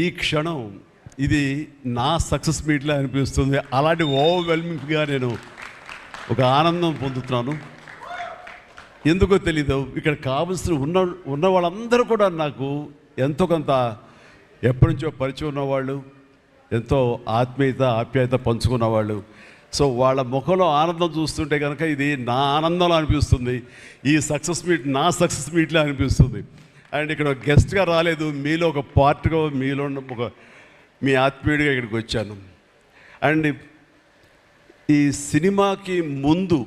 ఈ క్షణం ఇది నా సక్సెస్ మీట్లా అనిపిస్తుంది. అలాంటి ఓవర్వెల్మింగ్గా నేను ఒక ఆనందం పొందుతున్నాను. ఎందుకో తెలీదు. ఇక్కడ కావలసిన ఉన్న ఉన్న వాళ్ళందరూ కూడా నాకు ఎంతో కొంత ఎప్పటి నుంచో పరిచయం ఉన్నవాళ్ళు ఎంతో ఆత్మీయత ఆప్యాయత పంచుకున్నవాళ్ళు. సో వాళ్ళ ముఖంలో ఆనందం చూస్తుంటే కనుక ఇది నా ఆనందంలో అనిపిస్తుంది. ఈ సక్సెస్ మీట్ నా సక్సెస్ మీట్లా అనిపిస్తుంది. అండ్ ఇక్కడ గెస్ట్గా రాలేదు. మీలో ఒక పార్ట్గా మీలో ఒక మీ ఆత్మీయుడిగా ఇక్కడికి వచ్చాను. అండ్ ఈ సినిమాకి ముందు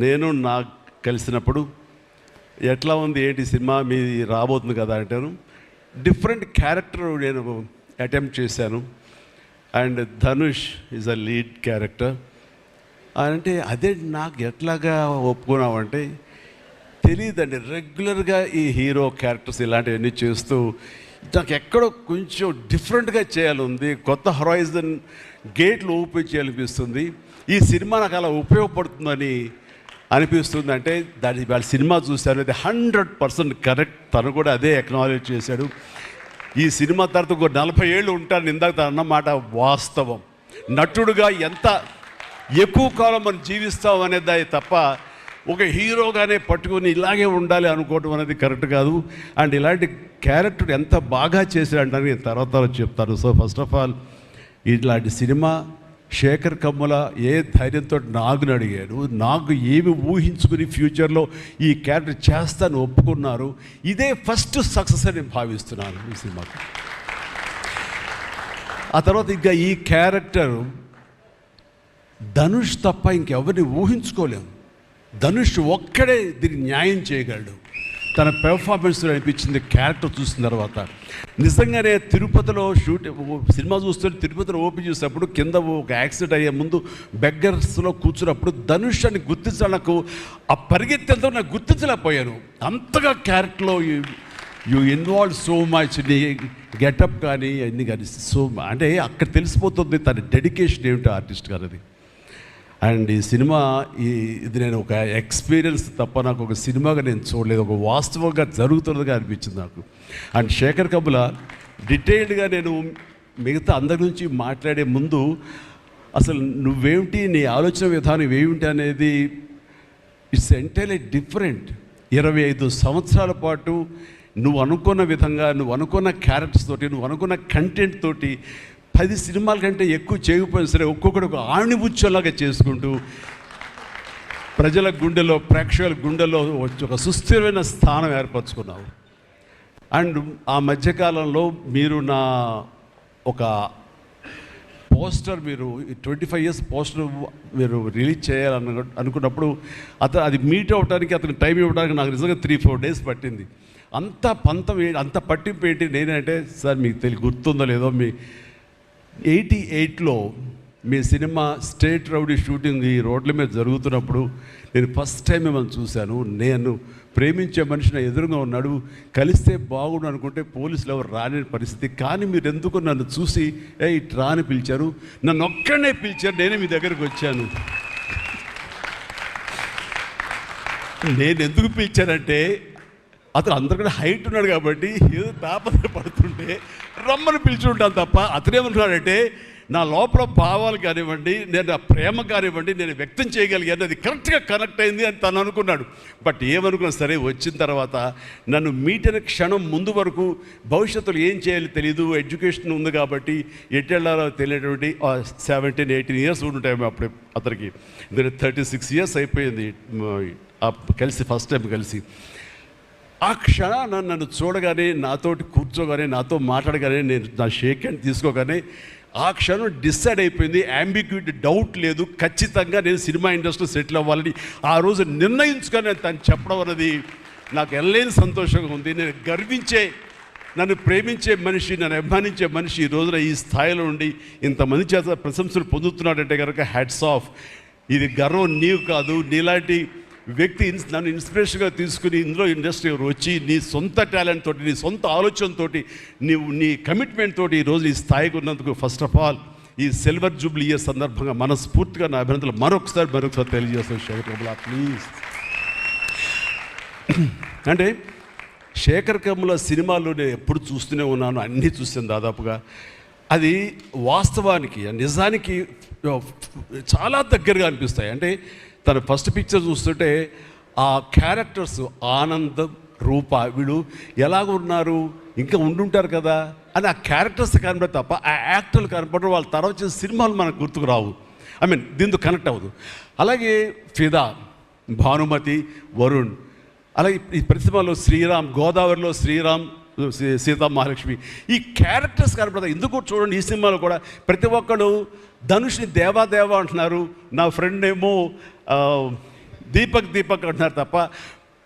నేను నాకు కలిసినప్పుడు ఎట్లా ఉంది ఏంటి సినిమా మీ రాబోతుంది కదా అంటాను డిఫరెంట్ క్యారెక్టర్ నేను అటెంప్ట్ చేశాను. And Dhanush is a lead character అంటే అదే నాకు ఎట్లాగా ఒప్పుకున్నామంటే తెలియదండి రెగ్యులర్గా ఈ హీరో క్యారెక్టర్స్ ఇలాంటివన్నీ చేస్తూ నాకు ఎక్కడో కొంచెం డిఫరెంట్గా చేయాలి కొత్త హొరైజన్ గేట్లు ఓపెన్ చేయాలనిపిస్తుంది. ఈ సినిమా నాకు అలా ఉపయోగపడుతుందని అనిపిస్తుంది. అంటే దాని వాళ్ళ సినిమా చూశాను అది హండ్రెడ్ పర్సెంట్ కరెక్ట్. తను కూడా అదే ఎక్నాలెడ్జ్ చేశాడు. ఈ సినిమా తర్వాత ఒక నలభై ఏళ్ళు ఉంటాను ఇందాక అన్నమాట వాస్తవం. నటుడుగా ఎంత ఎక్కువ కాలం మనం జీవిస్తాం అనేది తప్ప ఒక హీరోగానే పట్టుకొని ఇలాగే ఉండాలి అనుకోవడం అనేది కరెక్ట్ కాదు. అండ్ ఇలాంటి క్యారెక్టర్ ఎంత బాగా చేశాడంటే నేను తర్వాత చెప్తాను. సో ఫస్ట్ ఆఫ్ ఆల్ ఇలాంటి సినిమా శేఖర్ కమ్ముల ఏ ధైర్యంతో నాగుని అడిగాడు. నాకు ఏమి ఊహించుకుని ఫ్యూచర్లో ఈ క్యారెక్టర్ చేస్తాను ఒప్పుకున్నారు. ఇదే ఫస్ట్ సక్సెస్ అని నేను భావిస్తున్నాను ఈ సినిమాకి. ఆ తర్వాత ఇంకా ఈ క్యారెక్టర్ ధనుష్ తప్ప ఇంకెవరిని ఊహించుకోలేము. ధనుష్ ఒక్కడే దీన్ని న్యాయం చేయగలడు. తన పెర్ఫార్మెన్స్లో అనిపించింది క్యారెక్టర్ చూసిన తర్వాత. నిజంగానే తిరుపతిలో షూట్ సినిమా చూస్తుంటే తిరుపతిలో ఓపెన్ చేసినప్పుడు కింద ఒక యాక్సిడెంట్ అయ్యే ముందు బెగ్గర్స్లో కూర్చున్నప్పుడు ధనుష్ అని గుర్తించాలి నాకు ఆ పరిగెత్తేంతో నాకు గుర్తించలేకపోయాను. అంతగా క్యారెక్టర్లో యూ ఇన్వాల్వ్ సో మచ్ నీ గెటప్ కానీ అన్ని కానీ సో అంటే అక్కడ తెలిసిపోతుంది తన డెడికేషన్ ఏమిటో ఆర్టిస్ట్ గారిది. అది అండ్ ఈ సినిమా ఈ ఇది నేను ఒక ఎక్స్పీరియన్స్ తప్ప నాకు ఒక సినిమాగా నేను చూడలేదు ఒక వాస్తవంగా జరుగుతున్నదిగా అనిపించింది నాకు. అండ్ శేఖర్ కబుల డీటెయిల్డ్గా నేను మిగతా అందరి నుంచి మాట్లాడే ముందు అసలు నువ్వేమిటి నీ ఆలోచన విధానం ఏమిటి అనేది ఇట్స్ ఎంటైర్లీ డిఫరెంట్. ఇరవై ఐదు సంవత్సరాల పాటు నువ్వు అనుకున్న విధంగా నువ్వు అనుకున్న క్యారెక్టర్స్ తోటి నువ్వు అనుకున్న కంటెంట్ తోటి పది సినిమాల కంటే ఎక్కువ చేయకపోయినా సరే ఒక్కొక్కటి ఒక ఆణిబుచ్చలాగా చేసుకుంటూ ప్రజల గుండెలో ప్రేక్షకుల గుండెలో ఒక సుస్థిరమైన స్థానం ఏర్పరచుకున్నావు. అండ్ ఆ మధ్యకాలంలో మీరు నా ఒక పోస్టర్ మీరు ట్వంటీ ఫైవ్ ఇయర్స్ పోస్టర్ మీరు రిలీజ్ చేయాలని అనుకున్నప్పుడు అతను అది మీట్ అవ్వడానికి అతనికి టైం ఇవ్వడానికి నాకు నిజంగా త్రీ ఫోర్ డేస్ పట్టింది. అంత పంతం అంత పట్టింపు ఏంటి నేనంటే సార్ మీకు తెలియ గుర్తుందో లేదో మీ ఎయిటీ ఎయిట్లో మీ సినిమా స్టేట్ రౌడీ షూటింగ్ ఈ రోడ్ల మీద జరుగుతున్నప్పుడు నేను ఫస్ట్ టైం మిమ్మల్ని చూశాను. నేను ప్రేమించే మనిషిని ఎదురుగా ఉన్నాడు. కలిస్తే బాగుండు అనుకుంటే పోలీసులు ఎవరు రాని పరిస్థితి. కానీ మీరు ఎందుకు నన్ను చూసి ఏ ఇటు రాని పిలిచారు. నన్ను ఒక్కడనే పిలిచారు. నేనే మీ దగ్గరికి వచ్చాను. నేను ఎందుకు పిలిచానంటే అతను అందరికన్నా హైట్ ఉన్నాడు కాబట్టి ఏదో తాపత్ర పడుతుంటే రమ్మని పిలిచి ఉంటాను తప్ప అతనేమంటున్నాడంటే నా లోపల భావాలు కానివ్వండి నేను నా ప్రేమ కానివ్వండి నేను వ్యక్తం చేయగలిగాను అది కరెక్ట్గా కనెక్ట్ అయింది అని తను అనుకున్నాడు. బట్ ఏమనుకున్నా సరే వచ్చిన తర్వాత నన్ను మీటిన క్షణం ముందు వరకు భవిష్యత్తులో ఏం చేయాలి తెలియదు ఎడ్యుకేషన్ ఉంది కాబట్టి ఎట్టెళ్ళారో తెలియటువంటి సెవెంటీన్ ఎయిటీన్ ఇయర్స్ ఉంటాయి అప్పుడు అతనికి. థర్టీ సిక్స్ ఇయర్స్ అయిపోయింది కలిసి ఫస్ట్ టైం కలిసి. ఆ క్షణాన నన్ను చూడగానే నాతోటి కూర్చోగానే నాతో మాట్లాడగానే నేను నా షేక్ హ్యాండ్ తీసుకోగానే ఆ క్షణం డిసైడ్ అయిపోయింది. అంబిగ్యూటీ డౌట్ లేదు. ఖచ్చితంగా నేను సినిమా ఇండస్ట్రీలో సెటిల్ అవ్వాలని ఆ రోజు నిర్ణయించుకొని తను చెప్పడం అన్నది నాకు ఎల్లేని సంతోషంగా ఉంది. నేను గర్వించే నన్ను ప్రేమించే మనిషి నన్ను అభిమానించే మనిషి ఈ రోజున ఈ స్థాయిలో ఉండి ఇంతమంది చేత ప్రశంసలు పొందుతున్నాడంటే కనుక హ్యాట్స్ ఆఫ్ ఇది గర్వం నీవు కాదు. నీలాంటి వ్యక్తి ఇన్స్ నన్ను ఇన్స్పిరేషన్గా తీసుకుని ఇందులో ఇండస్ట్రీ వచ్చి నీ సొంత టాలెంట్ తోటి నీ సొంత ఆలోచనతోటి నీవు నీ కమిట్మెంట్ తోటి ఈరోజు ఈ స్థాయికి ఉన్నందుకు ఫస్ట్ ఆఫ్ ఆల్ ఈ సిల్వర్ జూబ్లీ ఇయర్ సందర్భంగా మనస్ఫూర్తిగా నా అభినందనలు. మరొకసారి మరొకసారి తెలియజేస్తాను శేఖర్ కమలా ప్లీజ్ అంటే శేఖర్ కమల సినిమాలు నేను ఎప్పుడు చూస్తూనే ఉన్నాను అన్నీ చూసాను దాదాపుగా. అది వాస్తవానికి నిజానికి చాలా దగ్గరగా అనిపిస్తాయి. అంటే తను ఫస్ట్ పిక్చర్ చూస్తుంటే ఆ క్యారెక్టర్స్ ఆనందం రూప వీళ్ళు ఎలాగ ఉన్నారు? ఇంకా ఉండుంటారు కదా? అని ఆ క్యారెక్టర్స్ కనబడి తప్ప ఆ యాక్టర్లు కనపడరు వాళ్ళ తర్వాత చేసిన సినిమాలు మనకు గుర్తుకు రావు. ఐ మీన్ దీంతో కనెక్ట్ అవ్వదు. అలాగే ఫిదా భానుమతి వరుణ్ అలాగే ఈ ప్రతిమలో శ్రీరామ్ గోదావరిలో శ్రీరామ్ సీ- సీతా మహాలక్ష్మి ఈ క్యారెక్టర్స్ కనపడతాయి. ఎందుకు చూడండి ఈ సినిమాలో కూడా ప్రతి ఒక్కడు ధనుష్ని దేవాదేవా అంటున్నారు. నా ఫ్రెండ్ ఏమో దీపక్ దీపక్ అంటున్నారు తప్ప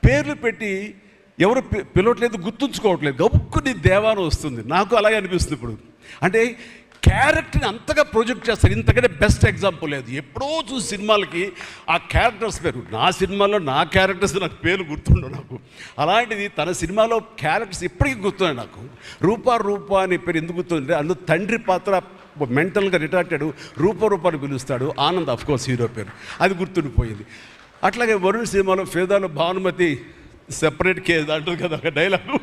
పేర్లు పెట్టి ఎవరు పిలవట్లేదు గుర్తుంచుకోవట్లేదు. గబుక్కుని దేవాను వస్తుంది. నాకు అలాగే అనిపిస్తుంది ఇప్పుడు. అంటే క్యారెక్టర్ని అంతగా ప్రొజెక్ట్ చేస్తారు. ఇంతకంటే బెస్ట్ ఎగ్జాంపుల్ లేదు. ఎప్పుడో చూసి సినిమాలకి ఆ క్యారెక్టర్స్ పేరు. నా సినిమాలో నా క్యారెక్టర్స్ నాకు పేరు గుర్తుండవు నాకు. అలాంటిది తన సినిమాలో క్యారెక్టర్స్ ఇప్పటికీ గుర్తున్నాయి నాకు. రూపా రూపా అనే పేరు ఎందుకు గుర్తుంది అందులో తండ్రి పాత్ర మెంటల్గా రిటార్టెడ్ రూపరూపాన్ని పిలుస్తాడు ఆనంద్ అఫ్కోర్స్ హీరో పేరు. అది గుర్తుండిపోయింది. అట్లాగే వరుణ్ సినిమాలో ఫేదాలో భానుమతి సెపరేట్ కేజ్ అంటుంది కదా ఒక డైలాగ్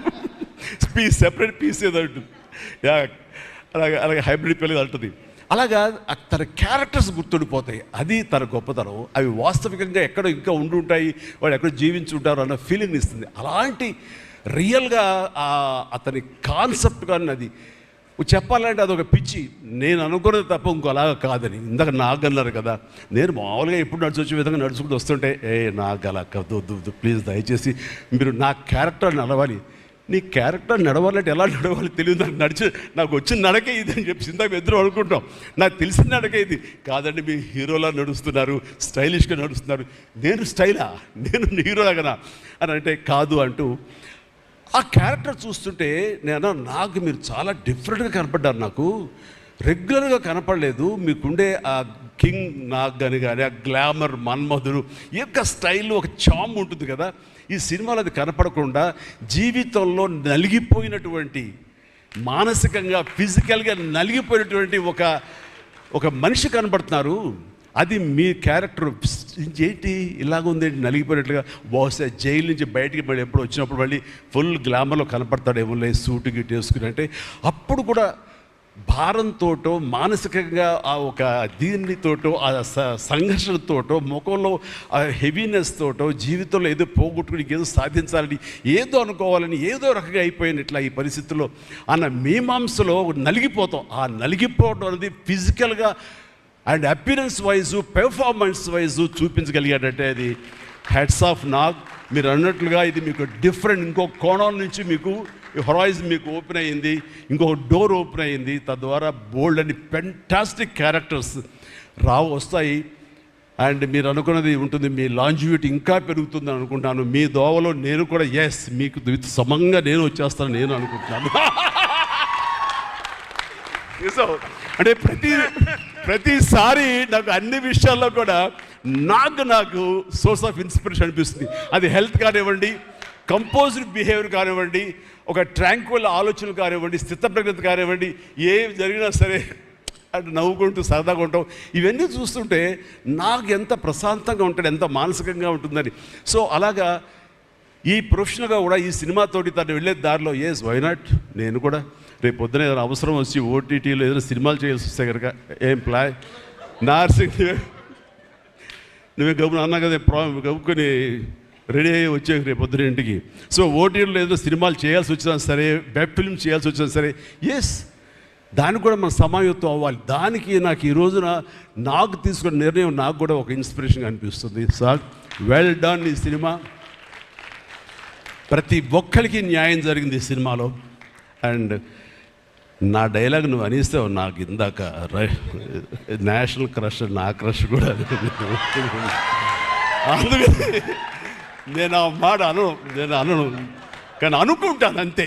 పీస్ సెపరేట్ పీస్ ఏదో అంటుంది యా అలాగే అలాగే హైబ్రిడ్ పిల్లలు అంటుంది. అలాగా తన క్యారెక్టర్స్ గుర్తుండిపోతాయి. అది తన గొప్పతనం. అవి వాస్తవికంగా ఎక్కడో ఇంకా ఉండి ఉంటాయి వాళ్ళు ఎక్కడో జీవించి ఉంటారు అన్న ఫీలింగ్ ఇస్తుంది. అలాంటి రియల్గా అతని కాన్సెప్ట్ కానీ అది చెప్పాలంటే అదొక పిచ్చి. నేను అనుకున్నది తప్ప ఇంకో అలాగా కాదని. ఇందాక నాకు అన్నారు కదా నేను మామూలుగా ఎప్పుడు నడిచి విధంగా నడుచుకుంటూ వస్తుంటే ఏ నాకు అలా వద్దు వద్దు వద్దు ప్లీజ్ దయచేసి మీరు నా క్యారెక్టర్ నడవాలి. నీ క్యారెక్టర్ నడవాలంటే ఎలా నడవాలి తెలియదు. నాకు నడిచి నాకు వచ్చిన నడకే ఇది అని చెప్పి ఇందాక ఇద్దరు అనుకుంటాం. నాకు తెలిసిన నడకే ఇది. కాదండి మీ హీరోలా నడుస్తున్నారు స్టైలిష్గా నడుస్తున్నారు. నేను స్టైలా నేను హీరోలాగనా? అని అంటే కాదు అంటూ ఆ క్యారెక్టర్ చూస్తుంటే నేను నాకు మీరు చాలా డిఫరెంట్గా కనపడ్డారు నాకు. రెగ్యులర్గా కనపడలేదు. మీకుండే ఆ కింగ్ నాగ్ అని కానీ ఆ గ్లామర్ మన్మధుడు ఈ యొక్క స్టైల్ ఒక చామ్ ఉంటుంది కదా. ఈ సినిమాలో అది కనపడకుండా జీవితంలో నలిగిపోయినటువంటి మానసికంగా ఫిజికల్గా నలిగిపోయినటువంటి ఒక ఒక మనిషి కనబడుతున్నారు అది మీ క్యారెక్టర్ ఏంటి? ఇలాగుంది నలిగిపోయినట్లుగా. బహుశా జైలు నుంచి బయటికి మళ్ళీ ఎప్పుడు వచ్చినప్పుడు మళ్ళీ ఫుల్ గ్లామర్లో కనపడతాడేమో లేదు సూటు గిట్ వేసుకుని అంటే అప్పుడు కూడా భారంతోటో మానసికంగా ఆ ఒక దీనితోటో ఆ స- సంఘర్షణతోటో ముఖంలో ఆ హెవీనెస్ తోటో జీవితంలో ఏదో పోగొట్టుకుని ఏదో సాధించాలని ఏదో అనుకోవాలని ఏదో రకంగా అయిపోయినట్ల ఈ పరిస్థితుల్లో అన్న మీమాంసలో నలిగిపోతాం. ఆ నలిగిపోవడం అనేది ఫిజికల్గా and appearance wise performance wise చూపించగలిగాడంటే అది హెడ్స్ ఆఫ్ నాగ్ మీరు అన్నట్లుగా ఇది మీకు డిఫరెంట్ ఇంకో కోణం నుంచి మీకు హొరైజ్ మీకు ఓపెన్ అయ్యింది ఇంకో డోర్ ఓపెన్ అయ్యింది తద్వారా బోల్డ్ అని పెంటాస్టిక్ క్యారెక్టర్స్ రావు వస్తాయి. అండ్ మీరు అనుకున్నది ఉంటుంది మీ లాంజివిటీ ఇంకా పెరుగుతుంది అనుకుంటాను. మీ దోవలో నేను కూడా ఎస్ మీకు విత్ సమంగా నేను వచ్చేస్తాను నేను అనుకుంటున్నాను. అంటే ప్రతి ప్రతిసారి నాకు అన్ని విషయాల్లో కూడా నాకు నాకు సోర్స్ ఆఫ్ ఇన్స్పిరేషన్ అనిపిస్తుంది. అది హెల్త్ కానివ్వండి కంపోజ్డ్ బిహేవియర్ కానివ్వండి ఒక ట్రాంక్వల్ ఆలోచనలు కానివ్వండి స్థితప్రజ్ఞత కానివ్వండి ఏం జరిగినా సరే అటు నవ్వుకుంటూ సరదాగా ఉంటాం. ఇవన్నీ చూస్తుంటే నాకు ఎంత ప్రశాంతంగా ఉంటాడు ఎంత మానసికంగా ఉంటుందని. సో అలాగా ఈ ప్రొఫెషనల్గా కూడా ఈ సినిమాతోటి తను వెళ్ళే దారిలో ఎస్ వైనాట్ నేను కూడా రేపు పొద్దున ఏదైనా అవసరం వచ్చి ఓటీటీలో ఏదైనా సినిమాలు చేయాల్సి వస్తే కనుక ఏం ప్లాయ్ నార్సింగ్ నువ్వే గబున అన్నా కదా ప్రా గబుకొని రెడీ అయ్యి వచ్చే రేపు పొద్దున ఇంటికి. సో ఓటీటీలో ఏదో సినిమాలు చేయాల్సి వచ్చినా సరే వెబ్ ఫిల్మ్ చేయాల్సి వచ్చినా సరే ఎస్ దానికి కూడా మన సమాయత్వం అవ్వాలి. దానికి నాకు ఈ రోజున నాకు తీసుకున్న నిర్ణయం నాకు కూడా ఒక ఇన్స్పిరేషన్ అనిపిస్తుంది. సార్ వెల్ డన్ ఈ సినిమా. ప్రతి ఒక్కరికి న్యాయం జరిగింది ఈ సినిమాలో. అండ్ నా డైలాగ్ నువ్వు అనిస్తావు నాకు ఇందాక నేషనల్ క్రష్ నా క్రష్ కూడా అందుకని నేను ఆ మాట అనను నేను అనను కానీ అనుకుంటాను అంతే.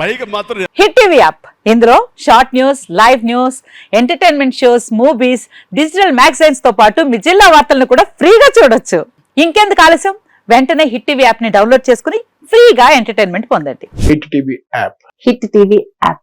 పైగా మాత్రం హిట్ టీవీ యాప్. ఇందులో short news live news entertainment shows movies digital మ్యాగజైన్స్తో పాటు మీ జిల్లా వార్తలను కూడా ఫ్రీగా చూడొచ్చు. ఇంకెందుకు ఆలస్యం? వెంటనే హిట్ టీవీ యాప్ని డౌన్లోడ్ చేసుకుని ఫ్రీగా ఎంటర్టైన్మెంట్ పొందండి. Hit TV app. Hit TV app.